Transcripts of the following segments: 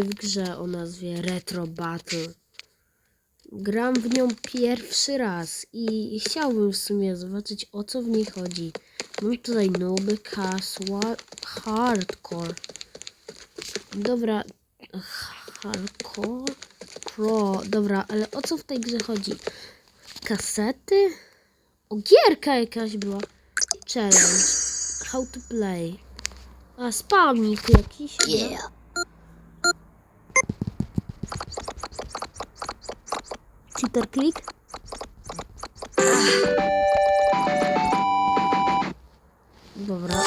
w grze o nazwie Retro Battle. Gram w nią pierwszy raz i chciałbym w sumie zobaczyć o co w niej chodzi. Mam tutaj nooby, casual, hardcore. Dobra, hardcore, pro, dobra, ale o co w tej grze chodzi? Kasety? O, gierka jakaś była. Challenge. How to play. A, spawnik jakiś. nie? Cheater click. Dobra.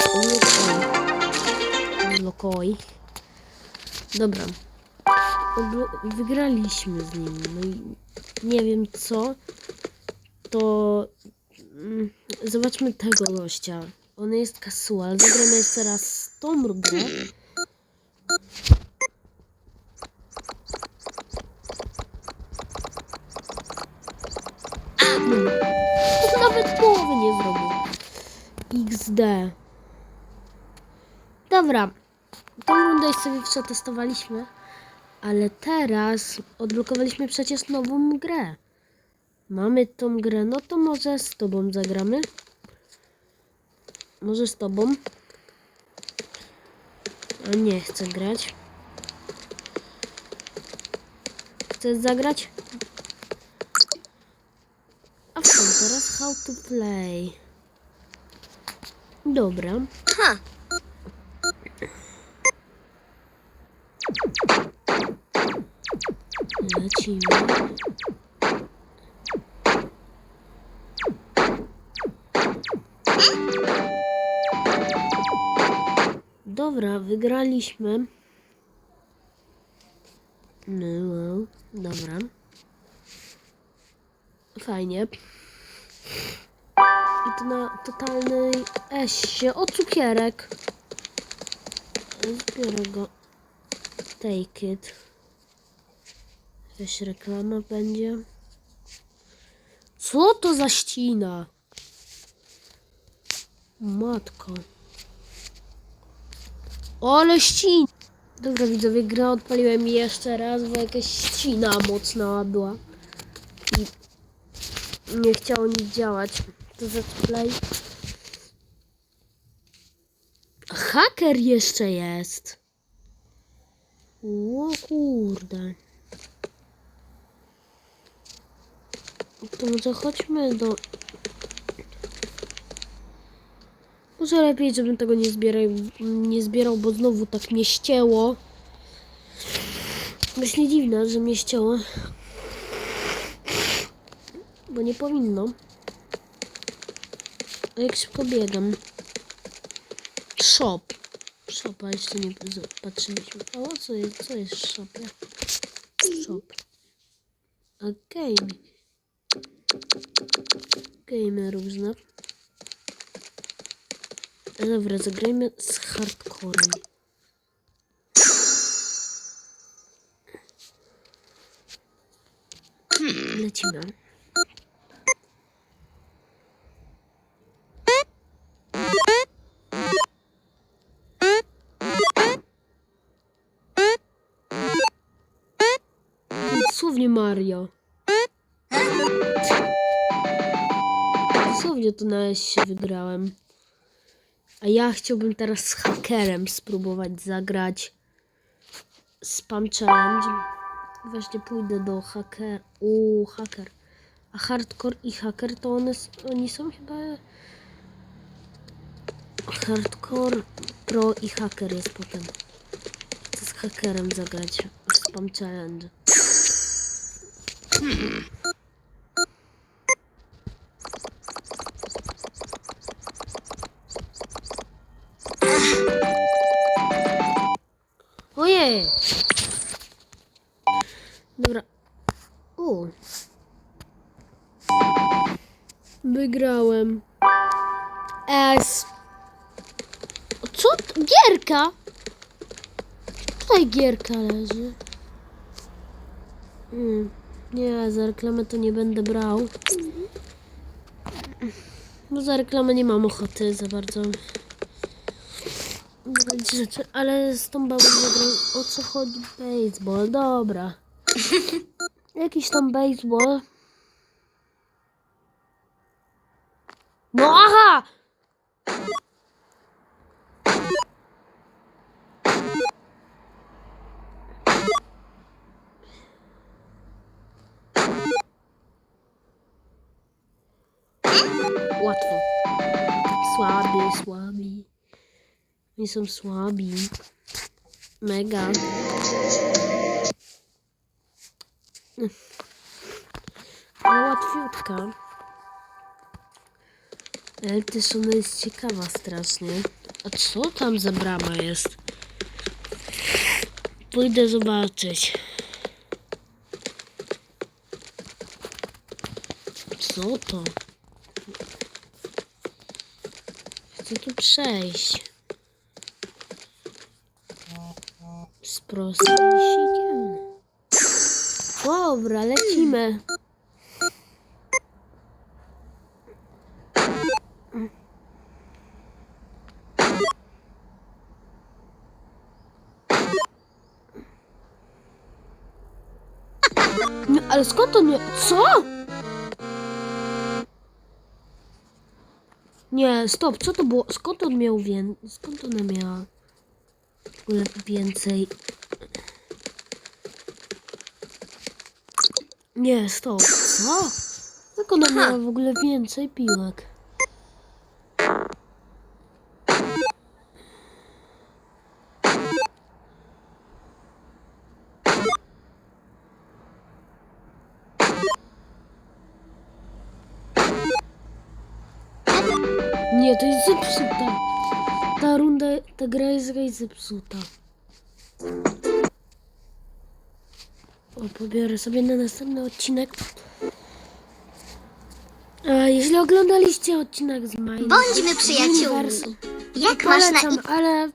Odblokuj. Dobra. Wygraliśmy z nim. No i nie wiem co. To mm, zobaczmy tego gościa. On jest casual. Zagramy jeszcze raz tą grę. XD. Dobra. Tą rundę sobie przetestowaliśmy. Ale teraz odblokowaliśmy przecież nową grę. Mamy tą grę, no to może z tobą zagramy. Może z tobą. A nie chcę grać. Chcesz zagrać? A w teraz how to play? Dobra. Ha! Lecimy. Dobra, wygraliśmy. No, wow, dobra. Fajnie. I to na totalnej esie. O, cukierek. Zbiorę go. Take it. Jakaś reklama będzie. Co to za ścina? Matko. Ale ścina. Dobra widzowie, grę odpaliłem jeszcze raz, bo jakaś ścina mocna była. I nie chciało nic działać. To play. Haker jeszcze jest. O kurde. To może chodźmy do... Może lepiej, żebym tego nie zbierał, nie zbierał, bo znowu tak mnie ścięło. Myślę dziwne, że mnie ścięło. Bo nie powinno. A jak szybko biegam. Shop. Shopa jeszcze nie patrzyliśmy. A o co jest? Co jest w? Shop. Okej. Game różne. A Dobra, zagrajmy z hardcorem. Lecimy. Dosłownie Mario. Dosłownie to na się wygrałem. A ja chciałbym teraz z hakerem spróbować zagrać Spam Challenge. Właśnie pójdę do haker. Uuu, haker. A hardcore i haker to one, oni są chyba. Hardcore, pro i haker jest potem. Chcę z hakerem zagrać Spam Challenge. Ojej! Dobra. U. Wygrałem. S. Co? Gierka? Tutaj gierka leży. Mm. Nie, za reklamę to nie będę brał. Bo za reklamę nie mam ochoty za bardzo. rzeczy, ale z tą babą zagram. O co chodzi? Baseball, dobra. Jakiś tam baseball. No aha! Słabi, słabi. Oni są słabi. Mega. Ale łatwiutka. Ale ty suma jest ciekawa strasznie. A co tam za brama jest? Pójdę zobaczyć. Co to? Chcę tu przejść. Z prostysikiem. Dobra, lecimy. Nie, ale skąd on miał... Co? Nie, stop, co to było? Skąd on miał więcej? Skąd ona miała w ogóle więcej? Nie, stop, co? Jak ona miała w ogóle więcej piłek? Nie, to jest zepsuta. Ta runda, ta gra jest jakaś zepsuta. O, pobiorę sobie na następny odcinek. A jeśli oglądaliście odcinek z Minecraft Bądźmy przyjaciółmi. Jak masz na polecam, ale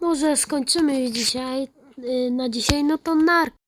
może skończymy dzisiaj. y, Na dzisiaj, no to narka.